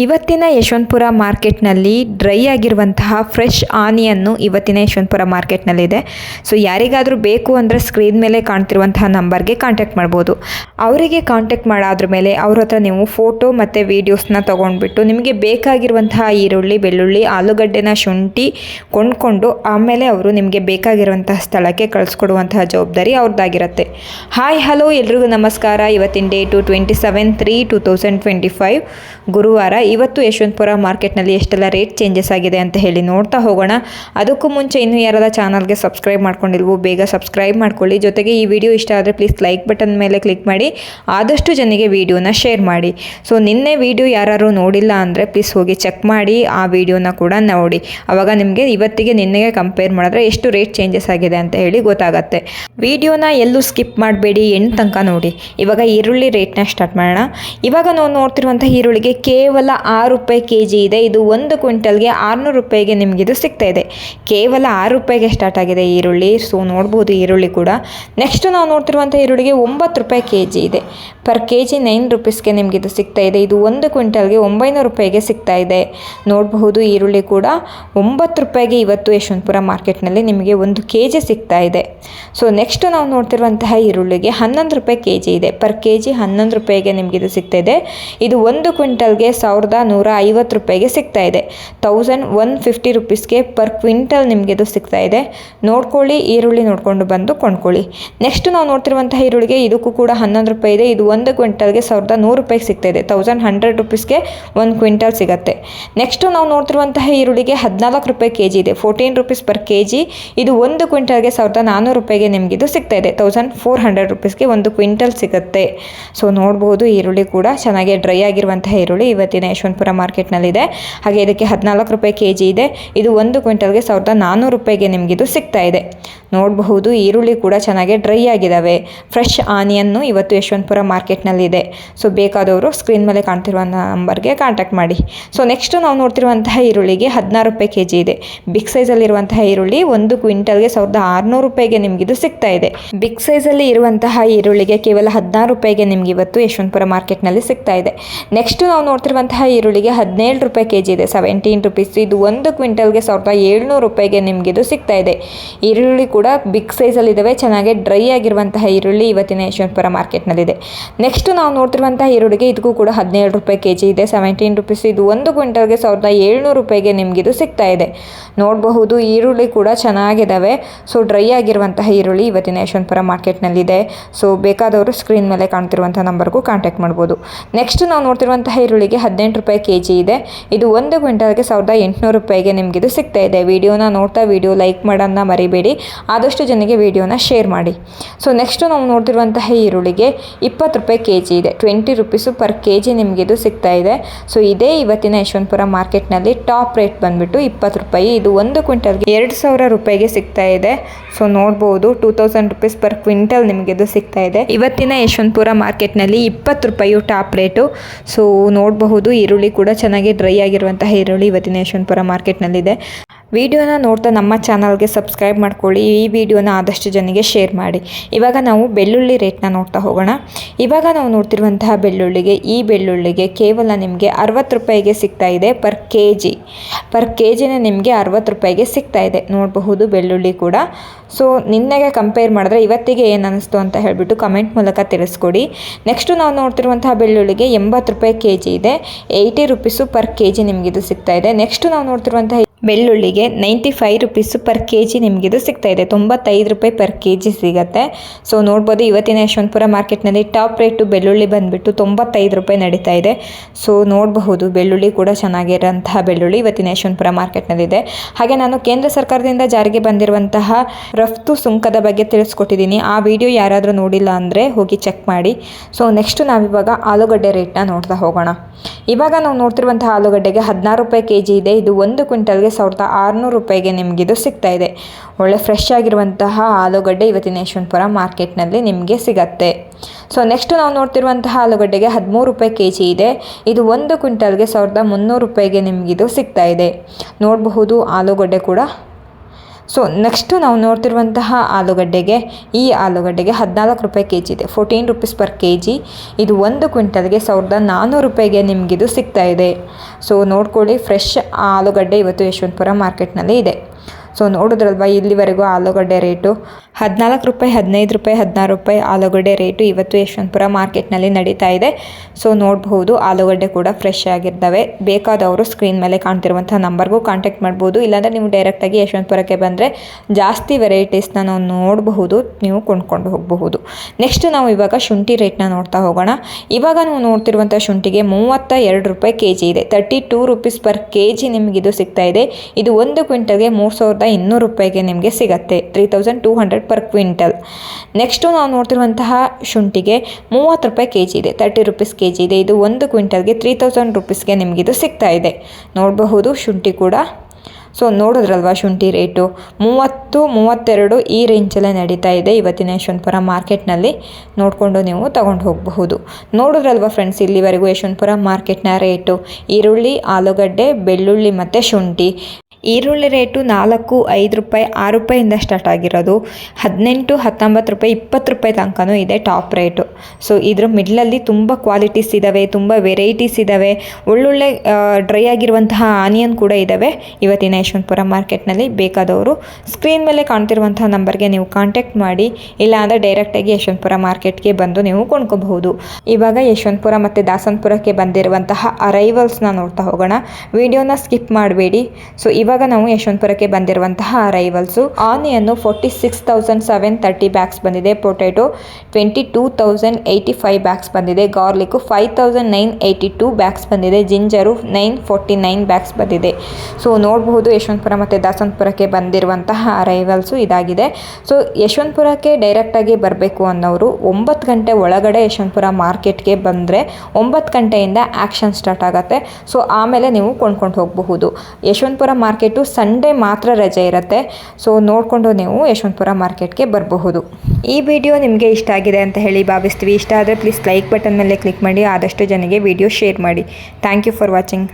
ಇವತ್ತಿನ ಯಶವಂತಪುರ ಮಾರ್ಕೆಟ್ನಲ್ಲಿ ಡ್ರೈ ಆಗಿರುವಂತಹ ಫ್ರೆಶ್ ಆನಿಯನ್ನು ಇವತ್ತಿನ ಯಶವಂತಪುರ ಮಾರ್ಕೆಟ್ನಲ್ಲಿದೆ. ಸೊ ಯಾರಿಗಾದರೂ ಬೇಕು ಅಂದರೆ ಸ್ಕ್ರೀನ್ ಮೇಲೆ ಕಾಣ್ತಿರುವಂತಹ ನಂಬರ್ಗೆ ಕಾಂಟ್ಯಾಕ್ಟ್ ಮಾಡ್ಬೋದು. ಅವರಿಗೆ ಕಾಂಟ್ಯಾಕ್ಟ್ ಮಾಡಾದ್ರ ಮೇಲೆ ಅವ್ರ ಹತ್ರ ನೀವು ಫೋಟೋ ಮತ್ತು ವೀಡಿಯೋಸ್ನ ತೊಗೊಂಡ್ಬಿಟ್ಟು ನಿಮಗೆ ಬೇಕಾಗಿರುವಂತಹ ಈರುಳ್ಳಿ, ಬೆಳ್ಳುಳ್ಳಿ, ಆಲೂಗಡ್ಡೆನ ಶುಂಠಿ ಕೊಂಡ್ಕೊಂಡು ಆಮೇಲೆ ಅವರು ನಿಮಗೆ ಬೇಕಾಗಿರುವಂತಹ ಸ್ಥಳಕ್ಕೆ ಕಳಿಸ್ಕೊಡುವಂತಹ ಜವಾಬ್ದಾರಿ ಅವ್ರದ್ದಾಗಿರುತ್ತೆ. ಹಾಯ್ ಹಲೋ ಎಲ್ರಿಗೂ ನಮಸ್ಕಾರ. ಇವತ್ತಿನ date twenty seven three two thousand twenty five ಗುರುವಾರ ಇವತ್ತು ಯಶವಂತಪುರ ಮಾರ್ಕೆಟ್ನಲ್ಲಿ ಎಷ್ಟೆಲ್ಲ ರೇಟ್ ಚೇಂಜಸ್ ಆಗಿದೆ ಅಂತ ಹೇಳಿ ನೋಡ್ತಾ ಹೋಗೋಣ. ಅದಕ್ಕೂ ಮುಂಚೆ ಇನ್ನೂ ಯಾರಾದ ಚಾನಲ್ಗೆ ಸಬ್ಸ್ಕ್ರೈಬ್ ಮಾಡ್ಕೊಂಡಿಲ್ವೋ ಬೇಗ ಸಬ್ಸ್ಕ್ರೈಬ್ ಮಾಡ್ಕೊಳ್ಳಿ. ಜೊತೆಗೆ ಈ ವಿಡಿಯೋ ಇಷ್ಟ ಆದರೆ ಪ್ಲೀಸ್ ಲೈಕ್ ಬಟನ್ ಮೇಲೆ ಕ್ಲಿಕ್ ಮಾಡಿ. ಆದಷ್ಟು ಜನರಿಗೆ ವಿಡಿಯೋನ ಶೇರ್ ಮಾಡಿ. ಸೊ ನಿನ್ನೆ ವಿಡಿಯೋ ಯಾರು ನೋಡಿಲ್ಲ ಅಂದರೆ ಪ್ಲೀಸ್ ಹೋಗಿ ಚೆಕ್ ಮಾಡಿ. ಆ ವಿಡಿಯೋನ ಕೂಡ ನೋಡಿ. ಅವಾಗ ನಿಮಗೆ ಇವತ್ತಿಗೆ ನಿನ್ನೆಗೆ ಕಂಪೇರ್ ಮಾಡಿದ್ರೆ ಎಷ್ಟು ರೇಟ್ ಚೇಂಜಸ್ ಆಗಿದೆ ಅಂತ ಹೇಳಿ ಗೊತ್ತಾಗತ್ತೆ. ವಿಡಿಯೋನ ಎಲ್ಲೂ ಸ್ಕಿಪ್ ಮಾಡಬೇಡಿ. ಎಂಟು ತನಕ ನೋಡಿ. ಇವಾಗ ಈರುಳ್ಳಿ ರೇಟ್ನ ಸ್ಟಾರ್ಟ್ ಮಾಡೋಣ. ಇವಾಗ ನಾವು ನೋಡ್ತಿರುವಂಥ ಈರುಳ್ಳಿಗೆ ಕೇವಲ ಆರು ರೂಪಾಯಿ ಕೆ ಜಿ ಇದೆ. ಇದು ಒಂದು ಕ್ವಿಂಟಲ್ಗೆ ಆರುನೂರು ರೂಪಾಯಿಗೆ ನಿಮಗಿದು ಸಿಗ್ತಾ ಇದೆ. ಕೇವಲ ಆರು ರೂಪಾಯಿಗೆ ಸ್ಟಾರ್ಟ್ ಆಗಿದೆ ಈರುಳ್ಳಿ. ಸೊ ನೋಡ್ಬೋದು ಈರುಳ್ಳಿ ಕೂಡ. ನೆಕ್ಸ್ಟ್ ನಾವು ನೋಡ್ತಿರುವಂಥ ಈರುಳ್ಳಿಗೆ ಒಂಬತ್ತು ರೂಪಾಯಿ ಕೆ ಜಿ ಇದೆ. ಪರ್ ಕೆ ಜಿ ನೈನ್ ರುಪೀಸ್ಗೆ ಇದು ಸಿಗ್ತಾ ಇದೆ. ಇದು ಒಂದು ಕ್ವಿಂಟಲ್ಗೆ ಒಂಬೈನೂರು ರೂಪಾಯಿಗೆ ಸಿಗ್ತಾ ಇದೆ. ನೋಡಬಹುದು ಈರುಳ್ಳಿ ಕೂಡ ಒಂಬತ್ತು ರೂಪಾಯಿಗೆ ಇವತ್ತು ಯಶವಂತಪುರ ಮಾರ್ಕೆಟ್ನಲ್ಲಿ ನಿಮಗೆ ಒಂದು ಕೆ ಜಿ ಸಿಗ್ತಾ ಇದೆ. ಸೊ ನೆಕ್ಸ್ಟ್ ನಾವು ನೋಡ್ತಿರುವಂತಹ ಈರುಳ್ಳಿಗೆ ಹನ್ನೊಂದು ರೂಪಾಯಿ ಕೆ ಜಿ ಇದೆ. ಪರ್ ಕೆ ಜಿ ಹನ್ನೊಂದು ರೂಪಾಯಿಗೆ ನಿಮಗೆ ಇದು ಸಿಗ್ತಾ ಇದೆ. ಇದು ಒಂದು ಕ್ವಿಂಟಲ್ಗೆ ಸಾವಿರದ ನೂರ ಐವತ್ತು ರೂಪಾಯಿಗೆ ಸಿಗ್ತಾ ಇದೆ. ತೌಸಂಡ್ ಒನ್ ಫಿಫ್ಟಿ ರುಪೀಸ್ಗೆ ಪರ್ ಕ್ವಿಂಟಲ್ ನಿಮಗೆ ಇದು ಸಿಗ್ತಾ ಇದೆ. ನೋಡ್ಕೊಳ್ಳಿ, ಈರುಳ್ಳಿ ನೋಡಿಕೊಂಡು ಬಂದು ಕೊಂಡ್ಕೊಳ್ಳಿ. ನೆಕ್ಸ್ಟ್ ನಾವು ನೋಡ್ತಿರುವಂತಹ ಈರುಳ್ಳಿಗೆ ಇದಕ್ಕೂ ಕೂಡ ಹನ್ನೊಂದು ರೂಪಾಯಿ ಇದೆ. ಇದು ಒಂದು ಕ್ವಿಂಟಲ್ಗೆ ಸಾವಿರದ ನೂರು ರೂಪಾಯಿಗೆ ಸಿಗ್ತಾ ಇದೆ. ತೌಸಂಡ್ ಹಂಡ್ರೆಡ್ ರುಪೀಸ್ಗೆ ಒಂದು ಕ್ವಿಂಟಲ್ ಸಿಗುತ್ತೆ. ನೆಕ್ಸ್ಟ್ ನಾವು ನೋಡ್ತಿರುವಂತಹ ಈರುಳ್ಳಿಗೆ ಹದಿನಾಲ್ಕು ರೂಪಾಯಿ ಕೆ ಜಿ ಇದೆ. Fourteen rupees per K G ಇದು ಒಂದು ಕ್ವಿಂಟಲ್ಗೆ ಸಾವಿರದ ನಾನ್ನೂರು ರೂಪಾಯಿಗೆ ನಿಮಗೆ ಇದು ಸಿಗ್ತಾ ಇದೆ. ತೌಸಂಡ್ ಫೋರ್ ಹಂಡ್ರೆಡ್ ರುಪೀಸ್ಗೆ ಒಂದು ಕ್ವಿಂಟಲ್ ಸಿಗುತ್ತೆ. ಸೊ ನೋಡ್ಬೋದು, ಈರುಳ್ಳಿ ಕೂಡ ಚೆನ್ನಾಗಿ ಡ್ರೈ ಆಗಿರುವಂತಹ ಈರುಳ್ಳಿ ಇವತ್ತಿನ ಯಶವಂತಪುರ ಮಾರ್ಕೆಟ್ನಲ್ಲಿದೆ. ಹಾಗೆ ಇದಕ್ಕೆ ಹದಿನಾಲ್ಕು ರೂಪಾಯಿ ಕೆ ಜಿ ಇದೆ. ಇದು ಒಂದು ಕ್ವಿಂಟಲ್ಗೆ ಸಾವಿರದ ನಾನ್ನೂರು ರೂಪಾಯಿಗೆ ನಿಮಗಿದು ಸಿಗ್ತಾ ಇದೆ. ನೋಡಬಹುದು. ಈರುಳ್ಳಿ ಕೂಡ ಚೆನ್ನಾಗಿ ಡ್ರೈ ಆಗಿದ್ದಾವೆ ಫ್ರೆಶ್ ಆನಿಯನ್ನು ಇವತ್ತು ಯಶವಂತಪುರ ಮಾರ್ಕೆಟ್ನಲ್ಲಿದೆ. ಸೊ, ಬೇಕಾದವರು ಸ್ಕ್ರೀನ್ ಮೇಲೆ ಕಾಣ್ತಿರುವ ನಂಬರ್ಗೆ ಕಾಂಟ್ಯಾಕ್ಟ್ ಮಾಡಿ. ಸೊ, ನೆಕ್ಸ್ಟ್ ನಾವು ನೋಡ್ತಿರುವಂತಹ ಈರುಳ್ಳಿಗೆ ಹದಿನಾರು ರೂಪಾಯಿ ಕೆ ಜಿ ಇದೆ. ಬಿಗ್ ಸೈಜಲ್ಲಿರುವಂತಹ ಈರುಳ್ಳಿ ಒಂದು ಕ್ವಿಂಟಲ್ಗೆ ಸಾವಿರದ ಆರುನೂರು ರೂಪಾಯಿಗೆ ನಿಮಗಿದು ಸಿಗ್ತಾ ಇದೆ. ಬಿಗ್ ಸೈಜಲ್ಲಿ ಇರುವಂತಹ ಈರುಳ್ಳಿಗೆ ಕೇವಲ ಹದಿನಾರು ರೂಪಾಯಿಗೆ ನಿಮ್ಗೆ ಇವತ್ತು ಯಶವಂತಪುರ ಮಾರ್ಕೆಟ್ನಲ್ಲಿ ಸಿಗ್ತಾ ಇದೆ. ನೆಕ್ಸ್ಟ್ ನಾವು ನೋಡ್ತಿರುವಂತಹ ಈರುಳ್ಳಿಗೆ ಹದಿನೇಳು ರೂಪಾಯಿ ಕೆ ಜಿ ಇದೆ. Seventeen rupees. ಇದು ಒಂದು ಕ್ವಿಂಟಲ್ಗೆ ಸಾವಿರದ ಏಳ್ನೂರು ರೂಪಾಯಿಗೆ ನಿಮಗಿದು ಸಿಗ್ತಾ ಇದೆ. ಈರುಳ್ಳಿ ಕೂಡ ಬಿಗ್ ಸೈಜಲ್ಲಿದ್ದಾವೆ. ಚೆನ್ನಾಗಿ ಡ್ರೈ ಆಗಿರುವಂತಹ ಈರುಳ್ಳಿ ಇವತ್ತಿನ ಯಶವಂತಪುರ ಮಾರ್ಕೆಟ್ನಲ್ಲಿದೆ. ನೆಕ್ಸ್ಟ್ ನಾವು ನೋಡ್ತಿರುವಂತಹ ಈರುಳ್ಳಿಗೆ ಇದಕ್ಕೂ ಕೂಡ ಹದಿನೇಳು ರೂಪಾಯಿ ಕೆ ಜಿ ಇದೆ. ಸೆವೆಂಟೀನ್ ರುಪೀಸ್ ಇದು ಒಂದು ಕ್ವಿಂಟಲ್ಗೆ ಸಾವಿರದ ಏಳ್ನೂರು ರೂಪಾಯಿಗೆ ನಿಮಗಿದು ಸಿಗ್ತಾ ಇದೆ. ನೋಡಬಹುದು ಈರುಳ್ಳಿ ಕೂಡ ಚೆನ್ನಾಗಿದ್ದಾವೆ. ಸೊ ಡ್ರೈ ಆಗಿರುವಂತಹ ಈರುಳ್ಳಿ ಇವತ್ತಿನ ಯಶವಂತಪುರ ಮಾರ್ಕೆಟ್ನಲ್ಲಿದೆ. ಸೊ ಬೇಕಾದವರು ಸ್ಕ್ರೀನ್ ಮೇಲೆ ಕಾಣ್ತಿರುವಂಥ ನಂಬರ್ಗೂ ಕಾಂಟ್ಯಾಕ್ಟ್ ಮಾಡ್ಬೋದು. ನೆಕ್ಸ್ಟ್ ನಾವು ನೋಡ್ತಿರುವಂತಹ ಈರುಳ್ಳಿಗೆ ಹದಿನೆಂಟು ರೂಪಾಯಿ ಕೆ ಜಿ ಇದೆ. ಇದು ಒಂದು ಕ್ವಿಂಟಲ್ಗೆ ಸಾವಿರದ ಎಂಟುನೂರು ರೂಪಾಯಿಗೆ ನಿಮಗಿದು ಸಿಗ್ತಾ ಇದೆ. ವಿಡಿಯೋನ ನೋಡ್ತಾ ವಿಡಿಯೋ ಲೈಕ್ ಮಾಡೋದನ್ನ ಮರಿಬೇಡಿ. ಆದಷ್ಟು ಜನಕ್ಕೆ ವಿಡಿಯೋನ ಶೇರ್ ಮಾಡಿ. ಸೊ ನೆಕ್ಸ್ಟು ನಾವು ನೋಡ್ತಿರುವಂತಹ ಈರುಳ್ಳಿಗೆ ಇಪ್ಪತ್ತು ರೂಪಾಯಿ ಕೆ ಜಿ ಇದೆ. Twenty rupees per K G ಇದು ಸಿಗ್ತಾ ಇದೆ. ಸೊ ಇದೇ ಇವತ್ತಿನ ಯಶವಂತಪುರ ಮಾರ್ಕೆಟ್ನಲ್ಲಿ ಟಾಪ್ ರೇಟ್ ಬಂದುಬಿಟ್ಟು ಇಪ್ಪತ್ತು ರೂಪಾಯಿ. ಇದು ಒಂದು ಕ್ವಿಂಟಲ್ಗೆ ಎರಡು ಸಾವಿರ ರೂಪಾಯಿಗೆ ಸಿಗ್ತಾ ಇದೆ. ಸೊ ನೋಡ್ಬೋದು two thousand rupees per quintal ನಿಮಗೆ ಇದು ಸಿಗ್ತಾ ಇದೆ. ಇವತ್ತಿನ ಯಶವಂತಪುರ ಮಾರ್ಕೆಟ್ನಲ್ಲಿ ಇಪ್ಪತ್ತು ರೂಪಾಯಿ ಟಾಪ್ ರೇಟು ಸೊ ನೋಡಬಹುದು ಈರುಳ್ಳಿ ಕೂಡ ಚೆನ್ನಾಗಿ ಡ್ರೈ ಆಗಿರುವಂತಹ ಈರುಳ್ಳಿ ಇವತ್ತಿನ ಯಶವಂತಪುರ ಮಾರ್ಕೆಟ್ನಲ್ಲಿದೆ. ವಿಡಿಯೋನ ನೋಡ್ತಾ ನಮ್ಮ ಚಾನಲ್ಗೆ ಸಬ್ಸ್ಕ್ರೈಬ್ ಮಾಡ್ಕೊಳ್ಳಿ, ಈ ವಿಡಿಯೋನ ಆದಷ್ಟು ಜನಿಗೆ ಶೇರ್ ಮಾಡಿ. ಇವಾಗ ನಾವು ಬೆಳ್ಳುಳ್ಳಿ ರೇಟ್ನ ನೋಡ್ತಾ ಹೋಗೋಣ. ಇವಾಗ ನಾವು ನೋಡ್ತಿರುವಂತಹ ಬೆಳ್ಳುಳ್ಳಿಗೆ, ಈ ಬೆಳ್ಳುಳ್ಳಿಗೆ ಕೇವಲ ನಿಮಗೆ ಅರವತ್ತು ರೂಪಾಯಿಗೆ ಸಿಗ್ತಾ ಇದೆ per K G per K ಜಿನ ನಿಮಗೆ ಅರವತ್ತು ರೂಪಾಯಿಗೆ ಸಿಗ್ತಾ ಇದೆ. ನೋಡಬಹುದು ಬೆಳ್ಳುಳ್ಳಿ ಕೂಡ. ಸೊ, ನಿನ್ನೆಗೆ ಕಂಪೇರ್ ಮಾಡಿದ್ರೆ ಇವತ್ತಿಗೆ ಏನು ಅನ್ನಿಸ್ತು ಅಂತ ಹೇಳಿಬಿಟ್ಟು ಕಮೆಂಟ್ ಮೂಲಕ ತಿಳಿಸ್ಕೊಡಿ. ನೆಕ್ಸ್ಟು ನಾವು ನೋಡ್ತಿರುವಂತಹ ಬೆಳ್ಳುಳ್ಳಿಗೆ ಎಂಬತ್ತು ರೂಪಾಯಿ ಕೆ ಜಿ ಇದೆ. Eighty rupees per K G ನಿಮಗಿದು ಸಿಗ್ತಾ ಇದೆ. ನೆಕ್ಸ್ಟು ನಾವು ನೋಡ್ತಿರುವಂತಹ ಬೆಳ್ಳುಳ್ಳಿಗೆ ninety five rupees per K G ನಿಮಗಿದು ಸಿಗ್ತಾ ಇದೆ ತೊಂಬತ್ತೈದು ರೂಪಾಯಿ ಪರ್ ಕೆ ಜಿ ಸಿಗುತ್ತೆ. ಸೊ ನೋಡ್ಬೋದು ಇವತ್ತಿನ ಯಶವಂತಪುರ ಮಾರ್ಕೆಟ್ನಲ್ಲಿ ಟಾಪ್ ರೇಟು ಬೆಳ್ಳುಳ್ಳಿ ಬಂದುಬಿಟ್ಟು ತೊಂಬತ್ತೈದು ರೂಪಾಯಿ ನಡೀತಾ ಇದೆ ಸೊ ನೋಡಬಹುದು ಬೆಳ್ಳುಳ್ಳಿ ಕೂಡ ಚೆನ್ನಾಗಿರೋಂತಹ ಬೆಳ್ಳುಳ್ಳಿ ಇವತ್ತಿನ ಯಶವಂತಪುರ ಮಾರ್ಕೆಟ್ನಲ್ಲಿದೆ. ಹಾಗೆ ನಾನು ಕೇಂದ್ರ ಸರ್ಕಾರದಿಂದ ಜಾರಿಗೆ ಬಂದಿರುವಂತಹ ರಫ್ತು ಸುಂಕದ ಬಗ್ಗೆ ತಿಳಿಸ್ಕೊಟ್ಟಿದ್ದೀನಿ. ಆ ವಿಡಿಯೋ ಯಾರಾದರೂ ನೋಡಿಲ್ಲ ಅಂದರೆ ಹೋಗಿ ಚೆಕ್ ಮಾಡಿ. ಸೊ ನೆಕ್ಸ್ಟ್ ನಾವಿವಾಗ ಆಲೂಗಡ್ಡೆ ರೇಟ್ನ ನೋಡ್ತಾ ಹೋಗೋಣ. ಇವಾಗ ನಾವು ನೋಡ್ತಿರುವಂತಹ ಆಲೂಗಡ್ಡೆಗೆ ಹದಿನಾರು ರೂಪಾಯಿ ಕೆ ಜಿ ಇದೆ. ಇದು ಒಂದು ಕ್ವಿಂಟಲ್ಗೆ ಸಾವಿರದ ಆರುನೂರು ರೂಪಾಯಿಗೆ ನಿಮಗಿದು ಸಿಗ್ತಾ ಇದೆ. ಒಳ್ಳೆ ಫ್ರೆಶ್ ಆಗಿರುವಂತಹ ಆಲೂಗಡ್ಡೆ ಇವತ್ತಿನ ಯಶವಂತಪುರ ಮಾರ್ಕೆಟ್ನಲ್ಲಿ ನಿಮಗೆ ಸಿಗತ್ತೆ. ಸೊ ನೆಕ್ಸ್ಟ್ ನಾವು ನೋಡ್ತಿರುವಂತಹ ಆಲೂಗಡ್ಡೆಗೆ ಹದಿಮೂರು ರೂಪಾಯಿ ಕೆ ಜಿ ಇದೆ. ಇದು ಒಂದು ಕ್ವಿಂಟಲ್ಗೆ ಸಾವಿರದ ಮುನ್ನೂರು ರೂಪಾಯಿಗೆ ನಿಮಗಿದು ಸಿಗ್ತಾ ಇದೆ. ನೋಡಬಹುದು ಆಲೂಗಡ್ಡೆ ಕೂಡ ಸೊ ನೆಕ್ಸ್ಟು ನಾವು ನೋಡ್ತಿರುವಂತಹ ಆಲೂಗಡ್ಡೆಗೆ, ಈ ಆಲೂಗಡ್ಡೆಗೆ ಹದಿನಾಲ್ಕು ರೂಪಾಯಿ ಕೆ ಜಿ ಇದೆ. Fourteen rupees per K G ಇದು ಒಂದು ಕ್ವಿಂಟಲ್ಗೆ ಸಾವಿರದ ನಾನ್ನೂರು ರೂಪಾಯಿಗೆ ನಿಮಗಿದು ಸಿಗ್ತಾ ಇದೆ. ಸೊ ನೋಡ್ಕೊಳ್ಳಿ ಫ್ರೆಶ್ ಆಲೂಗಡ್ಡೆ ಇವತ್ತು ಯಶವಂತಪುರ ಮಾರ್ಕೆಟ್ನಲ್ಲಿ ಇದೆ. ಸೊ ನೋಡಿದ್ರಲ್ವಾ ಇಲ್ಲಿವರೆಗೂ ಆಲೂಗಡ್ಡೆ ರೇಟು ಹದಿನಾಲ್ಕು ರೂಪಾಯಿ, ಹದಿನೈದು ರೂಪಾಯಿ, ಹದಿನಾರು ರೂಪಾಯಿ ಆಲೂಗಡ್ಡೆ ರೇಟು ಇವತ್ತು ಯಶವಂತಪುರ ಮಾರ್ಕೆಟ್ನಲ್ಲಿ ನಡೀತಾ ಇದೆ. ಸೊ, ನೋಡಬಹುದು, ಆಲೂಗಡ್ಡೆ ಕೂಡ ಫ್ರೆಶ್ ಆಗಿರ್ತವೆ. ಬೇಕಾದವರು ಸ್ಕ್ರೀನ್ ಮೇಲೆ ಕಾಣ್ತಿರುವಂಥ ನಂಬರ್ಗೂ ಕಾಂಟ್ಯಾಕ್ಟ್ ಮಾಡ್ಬೋದು. ಇಲ್ಲಾಂದರೆ ನೀವು ಡೈರೆಕ್ಟಾಗಿ ಯಶವಂತಪುರಕ್ಕೆ ಬಂದರೆ ಜಾಸ್ತಿ ವೆರೈಟೀಸ್ನ ನಾವು ನೋಡಬಹುದು, ನೀವು ಕೊಂಡ್ಕೊಂಡು ಹೋಗಬಹುದು. ನೆಕ್ಸ್ಟ್ ನಾವು ಇವಾಗ ಶುಂಠಿ ರೇಟ್ನ ನೋಡ್ತಾ ಹೋಗೋಣ. ಇವಾಗ ನಾವು ನೋಡ್ತಿರುವಂಥ ಶುಂಠಿಗೆ ಮೂವತ್ತ ಎರಡು ರೂಪಾಯಿ ಕೆ ಜಿ ಇದೆ. Thirty two rupees per K G ನಿಮಗಿದು ಸಿಗ್ತಾ ಇದೆ. ಇದು ಒಂದು ಕ್ವಿಂಟಲ್ಗೆ ಮೂರು ಸಾವಿರದ ಇನ್ನೂರು ರೂಪಾಯಿಗೆ ನಿಮಗೆ ಸಿಗುತ್ತೆ. Three thousand two hundred per quintal next ನಾವು ನೋಡ್ತಿರುವಂತಹ ಶುಂಠಿಗೆ ಮೂವತ್ತು ರೂಪಾಯಿ ಕೆ ಜಿ ಇದೆ ತರ್ಟಿ ರುಪೀಸ್ ಕೆ ಜಿ ಇದೆ. ಇದು ಒಂದು ಕ್ವಿಂಟಲ್ಗೆ ತ್ರೀ ತೌಸಂಡ್ ರುಪೀಸ್ಗೆ ನಿಮಗಿದು ಸಿಗ್ತಾ ಇದೆ. ನೋಡಬಹುದು ಶುಂಠಿ ಕೂಡ. ಸೊ ನೋಡಿದ್ರಲ್ವ ಶುಂಠಿ ರೇಟು ಮೂವತ್ತು, ಮೂವತ್ತೆರಡು ಈ ರೇಂಜಲ್ಲೇ ನಡೀತಾ ಇದೆ ಇವತ್ತಿನ ಯಶವಂತಪುರ ಮಾರ್ಕೆಟ್ನಲ್ಲಿ ನೋಡಿಕೊಂಡು ನೀವು ತಗೊಂಡು ಹೋಗಬಹುದು. ನೋಡಿದ್ರಲ್ವ ಫ್ರೆಂಡ್ಸ್ ಇಲ್ಲಿವರೆಗೂ ಯಶವಂತಪುರ ಮಾರ್ಕೆಟ್ನ ರೇಟು ಈರುಳ್ಳಿ, ಆಲೂಗಡ್ಡೆ, ಬೆಳ್ಳುಳ್ಳಿ ಮತ್ತು ಶುಂಠಿ. ಈರುಳ್ಳಿ ರೇಟು ನಾಲ್ಕು, ಐದು ರೂಪಾಯಿ, ಆರು ರೂಪಾಯಿಂದ ಸ್ಟಾರ್ಟ್ ಆಗಿರೋದು. ಹದಿನೆಂಟು, ಹತ್ತೊಂಬತ್ತು ರೂಪಾಯಿ, ಇಪ್ಪತ್ತು ರೂಪಾಯಿ ತನಕನೂ ಇದೆ ಟಾಪ್ ರೇಟು. ಸೊ, ಇದ್ರ ಮಿಡ್ಲಲ್ಲಿ ತುಂಬ ಕ್ವಾಲಿಟೀಸ್ ಇದ್ದಾವೆ ತುಂಬ ವೆರೈಟೀಸ್ ಇದ್ದಾವೆ ಒಳ್ಳೊಳ್ಳೆ ಡ್ರೈ ಆಗಿರುವಂತಹ ಆನಿಯನ್ ಕೂಡ ಇದ್ದಾವೆ ಇವತ್ತಿನ ಯಶವಂತಪುರ ಮಾರ್ಕೆಟ್ನಲ್ಲಿ ಬೇಕಾದವರು ಸ್ಕ್ರೀನ್ ಮೇಲೆ ಕಾಣ್ತಿರುವಂತಹ ನಂಬರ್ಗೆ ನೀವು ಕಾಂಟ್ಯಾಕ್ಟ್ ಮಾಡಿ. ಇಲ್ಲ ಅಂದರೆ ಡೈರೆಕ್ಟಾಗಿ ಯಶವಂತಪುರ ಮಾರ್ಕೆಟ್ಗೆ ಬಂದು ನೀವು ಕೊಂಡ್ಕೋಬಹುದು. ಇವಾಗ ಯಶವಂತಪುರ ಮತ್ತು ದಾಸನಪುರಕ್ಕೆ ಬಂದಿರುವಂತಹ ಅರೈವಲ್ಸ್ನ ನೋಡ್ತಾ ಹೋಗೋಣ. ವಿಡಿಯೋನ ಸ್ಕಿಪ್ ಮಾಡಬೇಡಿ. ಸೊ, ಇವಾಗ ನಾವು ಯಶವಂತಪುರಕ್ಕೆ ಬಂದಿರುವಂತಹ ಅರೈವಲ್ಸು ಆನೆಯನ್ನು forty six thousand seven thirty bags ಬಂದಿದೆ potato twenty two thousand eighty five bags ಬಂದಿದೆ garlic five thousand nine eighty two bags ಬಂದಿದೆ ginger nine forty nine bags ಬಂದಿದೆ. ಸೊ ನೋಡಬಹುದು ಯಶವಂತಪುರ ಮತ್ತು ದಾಸಂತಪುರಕ್ಕೆ ಬಂದಿರುವಂತಹ ಅರೈವಲ್ಸು ಇದಾಗಿದೆ. ಸೊ ಯಶವಂತಪುರಕ್ಕೆ ಡೈರೆಕ್ಟಾಗಿ ಬರಬೇಕು ಅನ್ನೋರು ಒಂಬತ್ತು ಗಂಟೆ ಒಳಗಡೆ ಯಶವಂತಪುರ ಮಾರ್ಕೆಟ್ಗೆ ಬಂದರೆ ಒಂಬತ್ತು ಗಂಟೆಯಿಂದ ಆ್ಯಕ್ಷನ್ ಸ್ಟಾರ್ಟ್ ಆಗುತ್ತೆ. ಸೊ ಆಮೇಲೆ ನೀವು ಕೊಂಡ್ಕೊಂಡು ಹೋಗಬಹುದು. ಯಶವಂತಪುರ ಮಾರ್ಕೆಟು ಸಂಡೇ ಮಾತ್ರ ರಜೆ ಇರುತ್ತೆ. ಸೊ ನೋಡಿಕೊಂಡು ನೀವು ಯಶವಂತಪುರ ಮಾರ್ಕೆಟ್ಗೆ ಬರಬಹುದು. ಈ ವಿಡಿಯೋ ನಿಮಗೆ ಇಷ್ಟ ಆಗಿದೆ ಅಂತ ಹೇಳಿ ಭಾವಿಸ್ತೀವಿ. ಇಷ್ಟ ಆದರೆ ಪ್ಲೀಸ್ ಲೈಕ್ ಬಟನ್ ಮೇಲೆ ಕ್ಲಿಕ್ ಮಾಡಿ. ಆದಷ್ಟು ಜನಗೆ ವಿಡಿಯೋ ಶೇರ್ ಮಾಡಿ. Thank you for watching